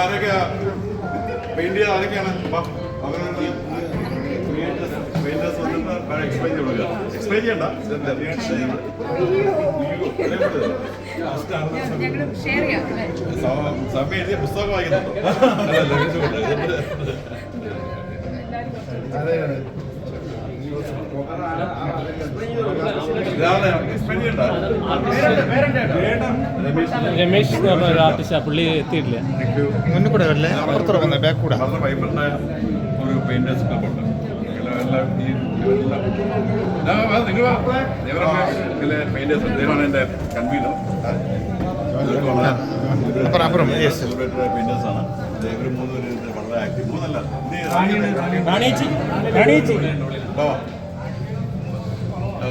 ആരൊക്കെയാ? പെയിന്റ് ചെയ്ത ആരൊക്കെയാണ്? അവരുടെ പെയിന്റേഴ്സ് വന്നിട്ട് എക്സ്പ്ലെയിൻ ചെയ്ത് കൊടുക്കുക എക്സ്പ്ലെയിൻ ചെയ്യണ്ട. സമയം എഴുതിയ പുസ്തകം വായിക്കുന്നുണ്ടോ? അല്ല, ലഭിച്ചുകൊണ്ട്. രമേശ് രമേശ് എന്ന് പറഞ്ഞ ഒരു ആർട്ടിസ്റ്റ് പുള്ളി എത്തിയിട്ടില്ല. Thank you. മുന്നിൽ കൂടെ വരല്ലേ അപ്പുറത്തൂടെ വന്നേ ബാക്ക് കൂടെ ഒരു പെയിന്റേഴ്സ് നിങ്ങൾ പെയിന്റേഴ്സ് അദ്ദേഹമാണ് എന്റെ കൺവീനർ. ഇവർ വളരെ ആക്റ്റീവ് മൂന്നല്ല.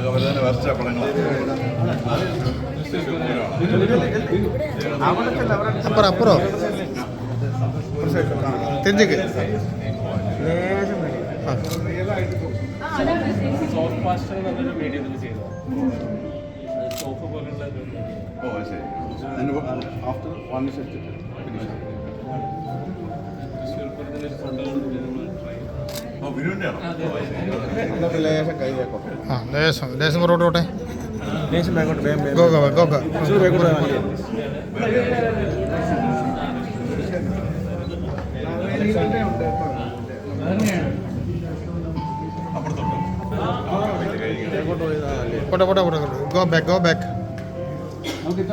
റാണിയേച്ചി റാണിയേച്ചി വാ. അതൊക്കെ അവരുടെ തന്നെ വരച്ച പടങ്ങൾ അപ്പുറം അപ്പുറം അതാണ് സോഫ്റ്റ് പാസ്റ്റർ എന്നൊരു ഇതിൽ ചെയ്തു സോഫ് പോലുള്ള ഓ ശരി ആഫ്റ്റർ വൺ സെറ്റ് ആ ലേശം ലേശം പുറകോട്ട് പോട്ടെ ഗോ ഗോ ഗോ ഗോ. അപ്പുറത്തുണ്ടോ പോട്ടെ പോട്ടെ പോട്ടെ ഗോ ബാക്ക് ഗോ ബാക്ക്